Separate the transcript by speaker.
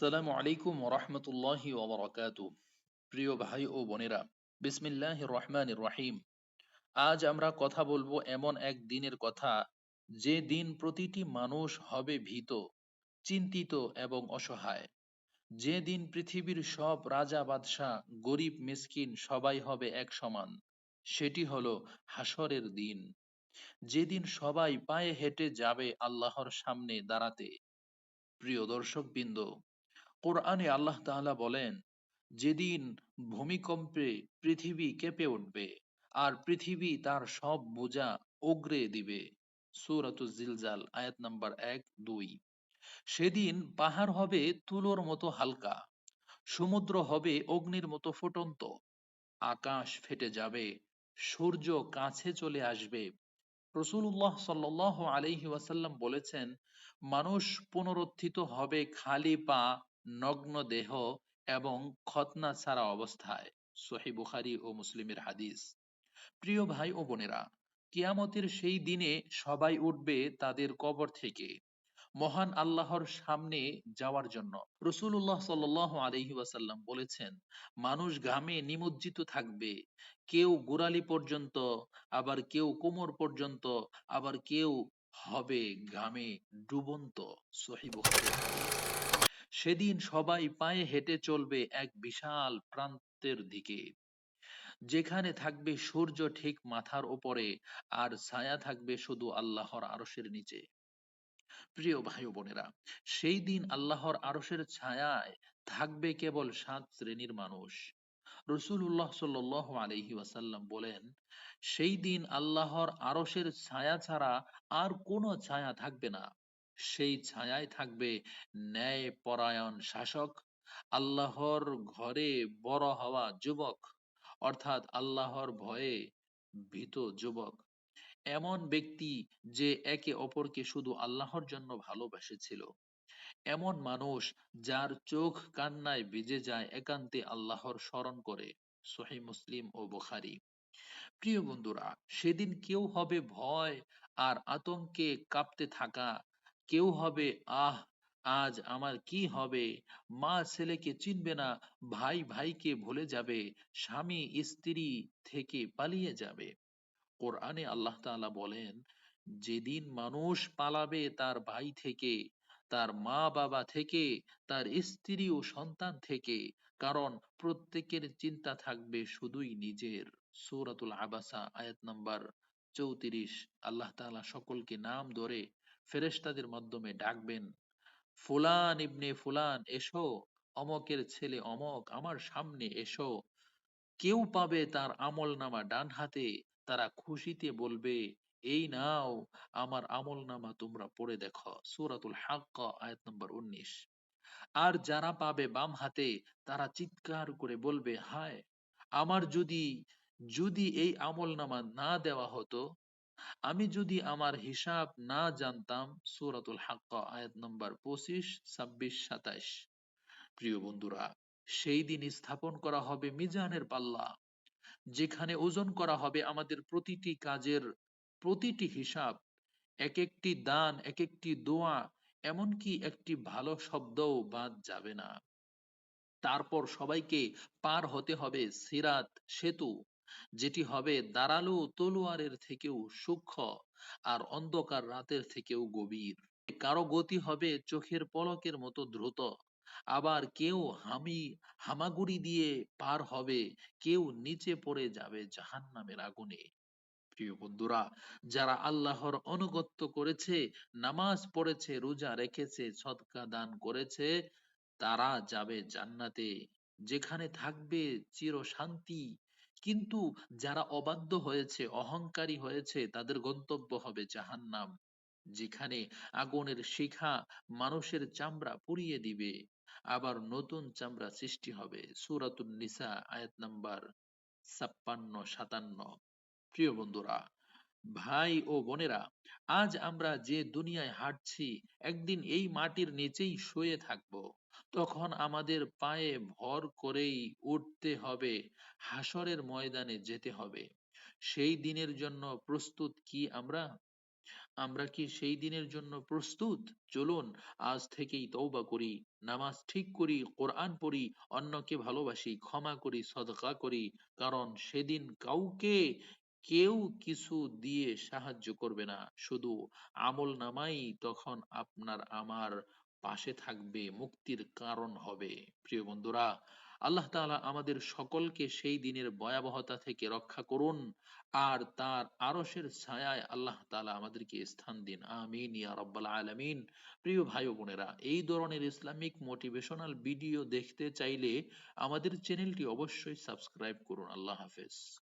Speaker 1: আসসালামু আলাইকুম ওরহমতুল্লাহি ওবরাকাত প্রিয় ভাই ও বোনেরা বিসমিল্লাহ রহমান রহিম। আজ আমরা কথা বলব এমন এক দিনের কথা, যে দিন প্রতিটি মানুষ হবে ভীত, চিন্তিত এবং অসহায়। যে দিন পৃথিবীর সব রাজা, বাদশাহ, গরিব, মিসকিন সবাই হবে এক সমান, সেটি হলো হাসরের দিন। যেদিন সবাই পায়ে হেঁটে যাবে আল্লাহর সামনে দাঁড়াতে। প্রিয় দর্শকবৃন্দ কোরআনে আল্লাহ তাআলা বলেন, যেদিন ভূমিকম্পে পৃথিবী কেঁপে উঠবে, আর পৃথিবী তার সব বোঝা ওগরে দিবে। জিলজাল, আয়াত নাম্বার এক, দুই। সেদিন পাহাড় হবে তুলোর মতো হালকা, সমুদ্র হবে অগ্নির মতো ফুটন্ত, আকাশ ফেটে যাবে, সূর্য কাছে চলে আসবে। রসুল্লাহ সাল্লাহ আলহি ওয়াসাল্লাম বলেছেন, মানুষ পুনরুত্থিত হবে খালি পা নগ্ন দেহ এবং খতনা ছাড়া অবস্থায়। সহি বুখারি ও মুসলিমের হাদিস। প্রিয় ভাই ও বোনেরা, কিয়ামতের সেই দিনে সবাই উঠবে তাদের কবর থেকে মহান আল্লাহর সামনে যাওয়ার জন্য। রসুল্লাহ সাল আলহি ওয়াসাল্লাম বলেছেন, মানুষ ঘামে নিমজ্জিত থাকবে। কেউ গোড়ালি পর্যন্ত, আবার কেউ কোমর পর্যন্ত, আবার কেউ হবে ঘামে ডুবন্ত। সহি সেদিন সবাই পায়ে হেঁটে চলবে এক বিশাল প্রান্তের দিকে। যেখানে থাকবে সূর্য ঠিক মাথার ওপরে আর ছায়া থাকবে শুধু আল্লাহর আরসের নিচে। প্রিয় ভাই বোনেরা, সেই দিন আল্লাহর আরসের ছায়ায় থাকবে কেবল সাত শ্রেণির মানুষ। রসুল্লাহ সাল আলহি ওয়াসাল্লাম বলেন, সেই দিন আল্লাহর আরসের ছায়া ছাড়া আর কোনো ছায়া থাকবে না। সেই ছায়ায় থাকবে ন্যায় পরায়ণ শাসক, আল্লাহর ঘরে বড় হওয়া যুবক, অর্থাৎ আল্লাহর ভয়ে ভীত যুবক। এমন ব্যক্তি যে একে অপরকে শুধু আল্লাহর জন্য ভালোবেসেছিল। এমন মানুষ যার চোখ কান্নায় ভিজে যায় একান্তে আল্লাহর স্মরণ করে সহি মুসলিম ও বুখারি। প্রিয় বন্ধুরা, সেদিন কেউ হবে ভয় আর আতঙ্কে কাঁপতে থাকা কেউ হবে, আহ, আজ আমার কি হবে? মা ছেলেকে চিনবে না, ভাই ভাইকে ভুলে যাবে, স্বামী স্ত্রী থেকে পালিয়ে যাবে। কোরআনে আল্লাহ তাআলা বলেন, যেদিন মানুষ পালাবে তার ভাই থেকে, তার মা বাবা থেকে, তার স্ত্রী ও সন্তান থেকে, কারণ প্রত্যেকের চিন্তা থাকবে শুধুই নিজের। সূরাতুল আবাসা, আয়াত নাম্বার চৌত্রিশ। আল্লাহ তাআলা সকলকে নাম ধরে ফেরেশতাদের মাধ্যমে ডাকবেন, ফুলান ইবনে ফুলান, এসো, অমকের ছেলে অমক, আমার সামনে এসো। কেউ পাবে তার আমল নামা ডান হাতে তারা খুশিতে বলবে, এই নাও, আমার আমল নামা তোমরা পড়ে দেখো। সুরাতুল হাক্কা, আয়াত নম্বর উনিশ। আর যারা পাবে বাম হাতে তারা চিৎকার করে বলবে, হায়, আমার যদি যদি এই আমল নামা না দেওয়া হতো আমি যদি আমার হিসাব না জানতাম, সুরাতুল হাক্কা, আয়াত নম্বর পঁচিশ, ছাব্বিশ, সাতাইশ। প্রিয় বন্ধুরা, সেই দিন স্থাপন করা হবে মিজানের পাল্লা, যেখানে ওজন করা হবে আমাদের প্রতিটি কাজের প্রতিটি হিসাব এক একটি দান এক একটি দোয়া, এমনকি একটি ভালো শব্দও বাদ যাবে না। তারপর সবাইকে পার হতে হবে সিরাত সেতু। যেটি হবে দাঁড়াল তলোয়ারের থেকেও সূক্ষ্ম আর অন্ধকার রাতের থেকেও গভীর। কারও গতি হবে চোখের পলকের মতো দ্রুত। আবার কেউ হামি, হামাগুড়ি দিয়ে পার হবে, কেউ নিচে পড়ে যাবে জাহান নামের আগুনে। প্রিয় বন্ধুরা, যারা আল্লাহর অনুগত্য করেছে, নামাজ পড়েছে, রোজা রেখেছে সৎকা দান করেছে, তারা যাবে জান্নাতে, যেখানে থাকবে চির শান্তি কিন্তু যারা অবাধ্য হয়েছে, অহংকারী হয়েছে, তাদের গন্তব্য হবে জাহান্নাম, যেখানে আগুনের শিখা মানুষের চামড়া পুড়িয়ে দিবে। আবার নতুন চামড়া সৃষ্টি হবে। সুরাতুন নিসা, আয়াত নাম্বার ছাপ্পান্ন সাতান্ন। প্রিয় বন্ধুরা ভাই ও বোনেরা, আজ আমরা যে দুনিয়ায় হাঁটছি, একদিন এই মাটির নিচেই শুয়ে থাকব। তখন আমাদের পায়ে ভর করেই উঠতে হবে, হাসরের ময়দানে যেতে হবে। সেই দিনের জন্য প্রস্তুত কি আমরা? আমরা কি সেই দিনের জন্য প্রস্তুত? চলুন, আজ থেকেই তৌবা করি, নামাজ ঠিক করি, কোরআন পড়ি, অন্যকে ভালোবাসি, ক্ষমা করি, সদকা করি, কারণ সেদিন কাউকে কেউ কিছু দিয়ে সাহায্য করবে না। শুধু আমল নামাই তখন আপনার আমার পাশে থাকবে, মুক্তির কারণ হবে। প্রিয় বন্ধুরা, আল্লাহ তাআলা আমাদের সকলকে সেই দিনের ভয়াবহতা থেকে রক্ষা করুন আর তার আরশের ছায়ায় আল্লাহ তালা আমাদেরকে স্থান দিন। আমিন, ইয়া রাব্বাল আলামিন। প্রিয় ভাই বোনেরা, এই ধরনের ইসলামিক মোটিভেশনাল ভিডিও দেখতে চাইলে আমাদের চ্যানেলটি অবশ্যই সাবস্ক্রাইব করুন। আল্লাহ হাফেজ।